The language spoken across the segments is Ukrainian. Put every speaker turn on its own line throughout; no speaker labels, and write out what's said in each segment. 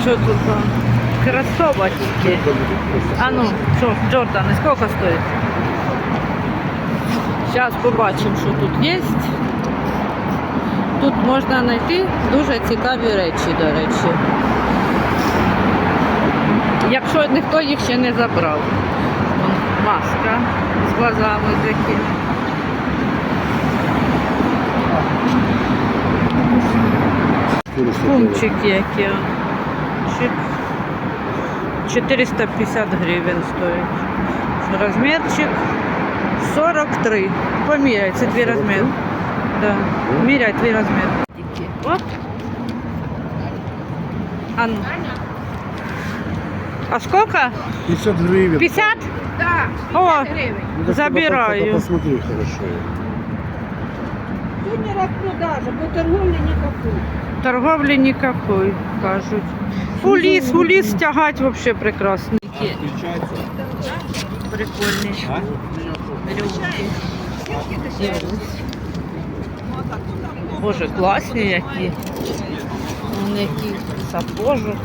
Що тут? а? Кросовочки. А ну, що, Джордани, сколько стоїть? Зараз побачимо, що тут є. Тут можна знайти дуже цікаві речі, до речі. Якщо ніхто їх ще не забрав. Маска з глазами такі. Кумчики які. Чик. 450 гривень стоїть. Розмірчик 43. Поміряй, це твій розмір. Да. Міряй твій розмір. Оп. А ну. А сколько?
50 гривен.
50?
Да,
О,
50 гривень.
Ну, так
забираю.
только Посмотри хорошо.
Тут не розпродажа, бо торговлі ніякої.
Торговлі ніякої, кажуть. У ліс, у ліс тягать вообще прекрасно. Прикольні. Боже, класні які. Вон які сапожок.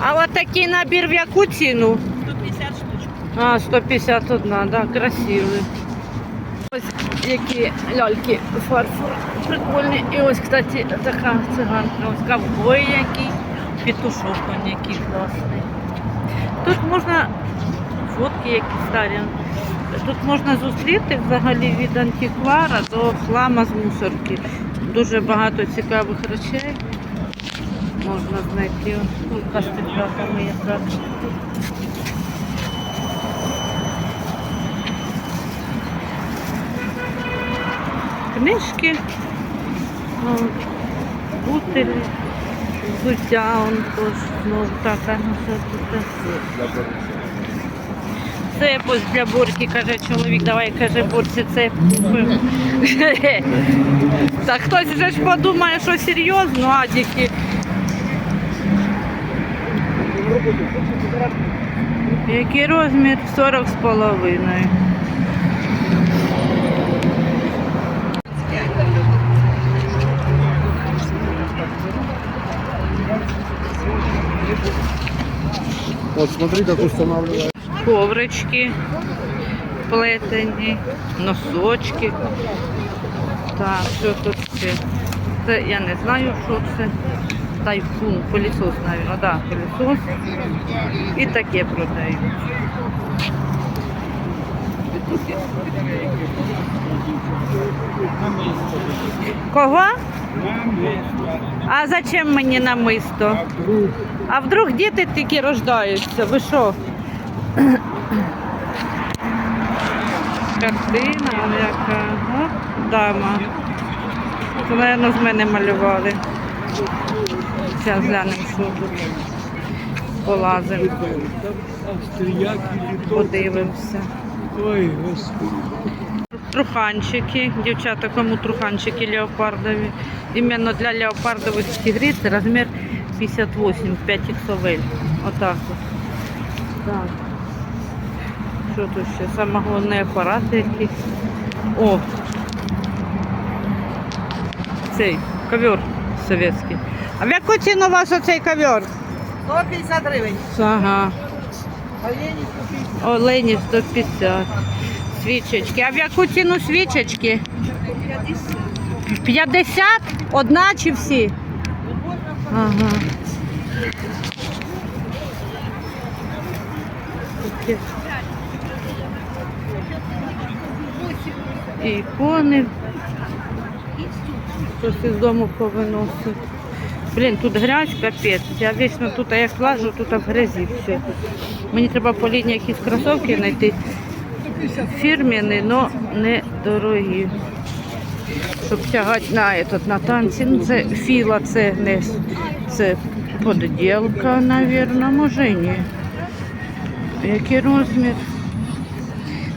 А от такий набір в яку ціну? 150 штучок. А, 151, да, красивий. Ось які ляльки фарфор прикольні. І ось, кстати, така циганка, ось ковбой який, петушок он який класний. Тут можна фотки які старі. Тут можна зустріти взагалі від антиквара до хлама з мусорки. Дуже багато цікавих речей можна знайти. Ось кастелями якраз. Книжки, о, бутилі, взуття, он теж знову так, а ну тут? Це ось для бурки, каже чоловік, давай каже бурці, це купимо. Так хтось вже ж подумає, що серйозно, адіки. Який розмір? 40 з половиною.
Вот смотри, как устанавливают.
коврички плетені, носочки. Так, що тут ще? Це я не знаю, що це. Тайфун, пилісос, навіть. Да, пилісос. І таке продають. Кого? А зачем мені намисто? А вдруг діти тільки рождаються? Ви що? Картина яка. О, дама. Це, мабуть, з мене малювали. Зараз глянемо, що тут. Полазимо. Подивимося.
Ой, господи.
Труханчики. Дівчата, кому труханчики леопардові. Іменно для леопардових тигриць розмір 58, 5 XL. Отак. Так. Що тут ще? Саме головне апарати якісь. О! Цей ковер совєтський. А в яку ціну у вас оцей ковер?
150 гривень.
Ага.
Олені 150.
Олені 150. Свічечки. А в яку ціну свічечки? 50? Одна чи всі? Ага. Ікони. Хтось із дому повиносить. Блін, тут грязь, капець. Я вічно тут, а як лажу, тут в грязі все. Мені треба по лінії якісь кросовки знайти. Фірміни, але не дорогі. Щоб тягати на, этот, на танці. Ну, це філа, це не це подділка, мабуть, може ні. Який розмір?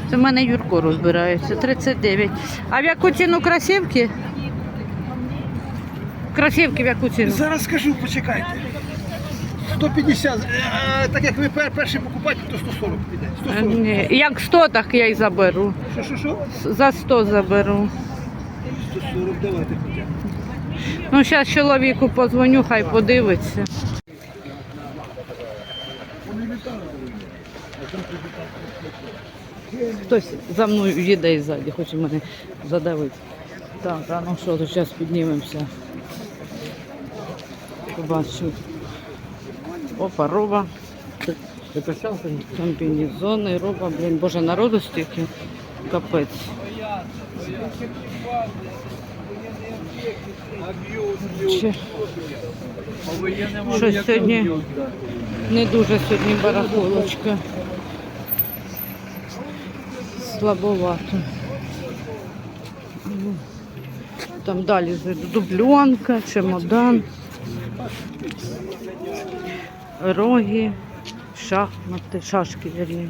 Це в мене Юрко розбирається. 39. А в яку ціну кросівки? Кросівки в яку ціну?
Зараз скажу, почекайте. 150, е, так як ви пер- перший покупатель, то 140 піде.
Е,
140.
Ні. Як 100, так я й заберу.
Що, що, що?
За 100 заберу.
140, давайте.
Ну, зараз чоловіку подзвоню, хай подивиться. Хтось за мною їде і ззаді, хоче мене задавити. Так, а ну що, зараз піднімемося. Побачу. Опа, роба. Комбінезони, роба, блін, боже, народу стільки. Капець. Щось сьогодні не дуже сьогодні барахолочка. Слабовато. Там далі дубльонка, чемодан, роги, шахмати, шашки вірні.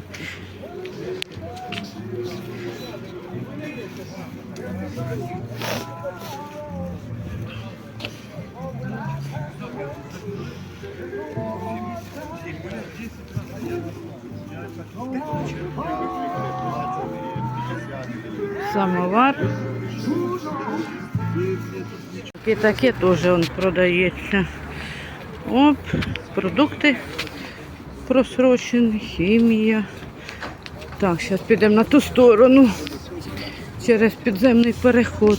Самовар. І таке теж он продається. Оп, продукти просрочені, хімія. Так, зараз підемо на ту сторону через підземний переход.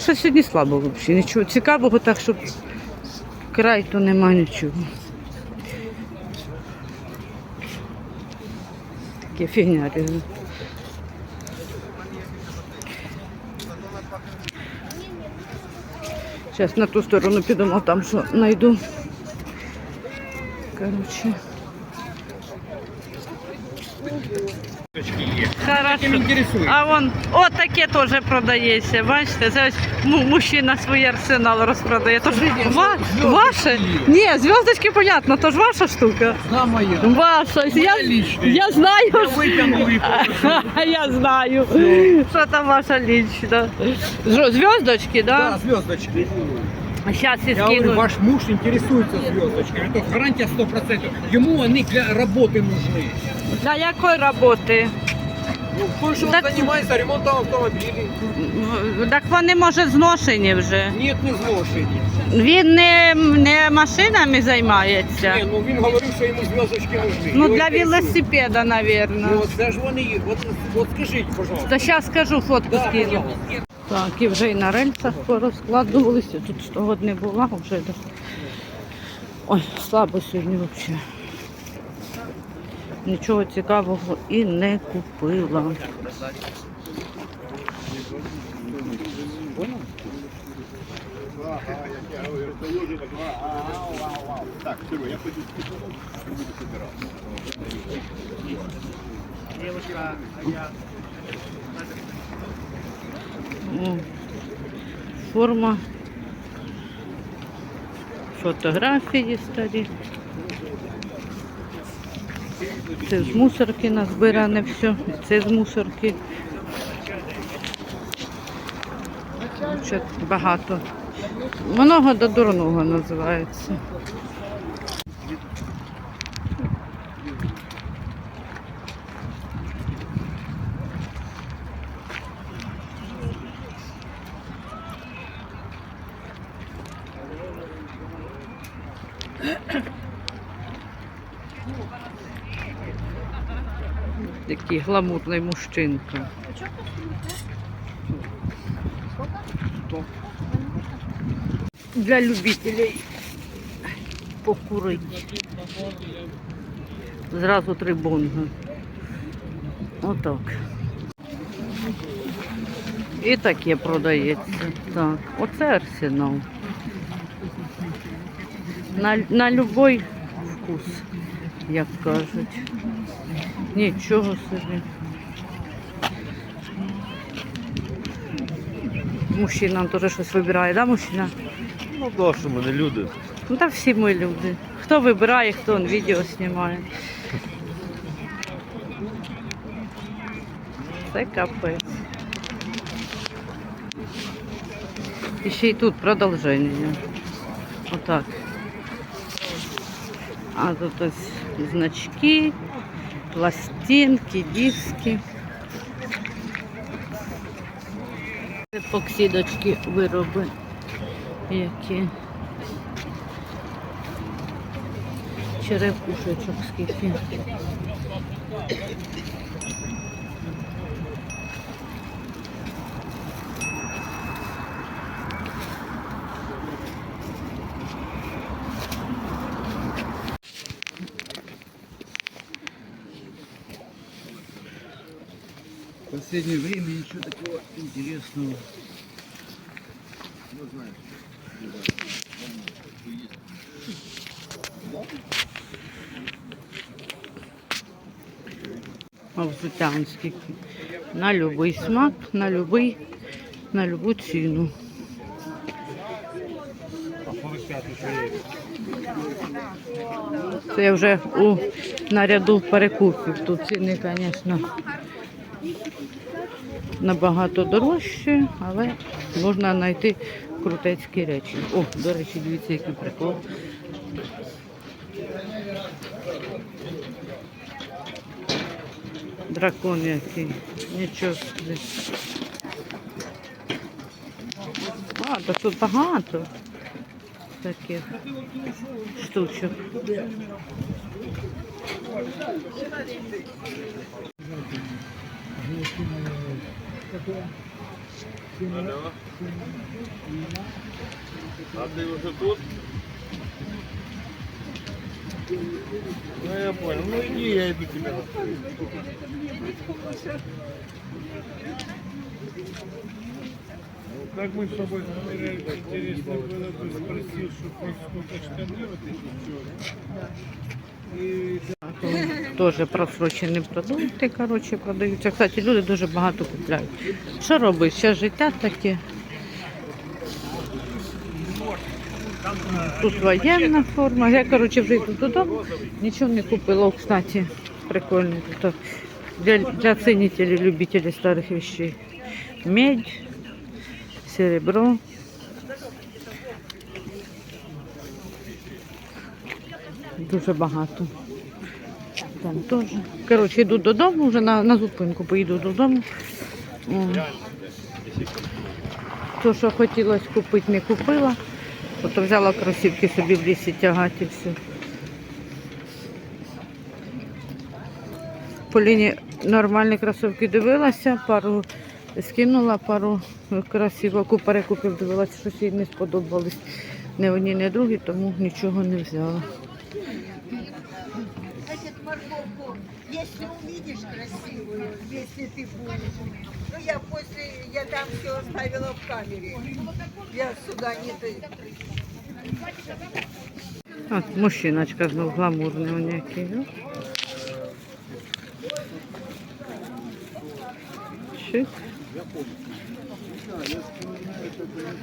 Що сьогодні слабо взагалі, нічого цікавого, так щоб край то нема нічого. Таке фігня. Зараз на ту сторону підемо, там що знайду. Короче. Хорошо. А вон, о, таке теж продається. Бачите, це ось му- мужчина свій арсенал розпродає. То ж ва, ваше? Ні, зв'язочки понятно, то ж ваша штука.
На моя.
Ваша. Я, я знаю.
Я витягнув їх.
Я знаю. Що там ваша лічна. Жо- Зв'язочки,
Да,
да?
звездочки.
Зараз і
Я говорю,
скину.
ваш муж интересуется звездочками. Это гарантия 100%. Ему они для работы нужны.
Для якої роботи?
Ну, той, что он
Так-
занимается ремонтом автомобилей.
В- Так вони, може, зношені вже.
Нет, не зношені.
Він не, не машинами займається.
Ні, ну він говорив, що йому зв'язочки нужны.
Ну,
Його
для
інтересує.
велосипеда,
Ну,
мабуть.
от це ж вони є. От, от скажіть, пожалуйста.
Та зараз скажу, фотку
Да,
скину.
пожалуйста.
Так, і вже і на рельсах порозкладувалися. Тут з того не була вже. Ой, слабо сьогодні взагалі. Нічого цікавого і не купила. Так, я О, форма. Фотографії старі. Це з мусорки назбиране все. Це з мусорки. Багато. Много до дурного називається. Такий гламурний мужчинка. Для любителей покурити. Зразу три бонга. Отак. І таке продається. Так, оце арсенал. На, на любой вкус, як кажуть. Нічого собі. Мужчина теж щось вибирає, да, мужчина?
Ну да, що ми не люди.
Ну та всі ми люди. Хто вибирає, хто он відео знімає. Це капець. І ще й тут продовження. Отак. А тут ось значки, пластинки, диски. Поксідочки вироби. Які. Черепушечок скільки.
В последнее время ничего такого интересного.
А взуття он. На любий смак, на любий, на любу ціну. Це вже у наряду перекупів. Тут ціни, звісно, набагато дорожчі, але можна знайти крутецькі речі. О, до речі, дивіться, який прикол. Дракон який. Нічого та тут багато таких штучок.
А ты уже тут? Ну я понял. Ну иди, я иду тебе.
Ну, Как мы с тобой говорили, интересно было бы спросить, что сколько штаны вот эти И
Теж просрочені продукти, коротше, продаються. Кстати, люди дуже багато купляють. Що робить? Ще життя таке. Тут воєнна форма. Я, коротше, вже йду додому. Нічого не купила, кстати. Прикольно. Тут для, для ценителей, любителей старих вещей. Медь, серебро. Дуже багато. Там теж. Коротше, йду додому, вже на, на зупинку поїду додому. О. То, що хотілося купити, не купила. Ото взяла кросівки собі в лісі тягати і все. Поліні нормальні кросівки дивилася, пару скинула пару кросівок, у перекупів дивилася, щось їй не сподобались. Ні одні, ні другі, тому нічого не взяла.
Если увидишь красивую, если ты будешь. Ну, я после, я там все оставила в камере. Я сюда не ты.
От мужчиночка знов гламурний у який. ну. Чик.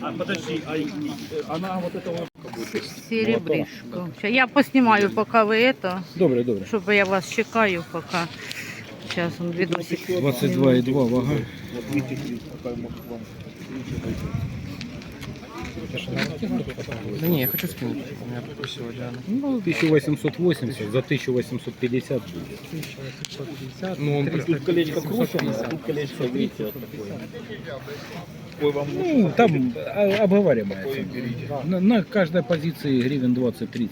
А подожди, а она вот это вот...
Серебришко. Ща Я поснімаю, поки ви это,
Добре, добре.
щоб я вас чекаю, поки. Зараз он відосик.
22,2 вага.
Да не, я хочу скинуть. У меня попросила Диана.
Ну, 1880 за 1850 будет.
1850. Ну, он
Тут колечко а тут колечко, видите, вот такое. Ой, вам
Ну, там а, обговаривается. На, на каждой позиции гривен 20-30.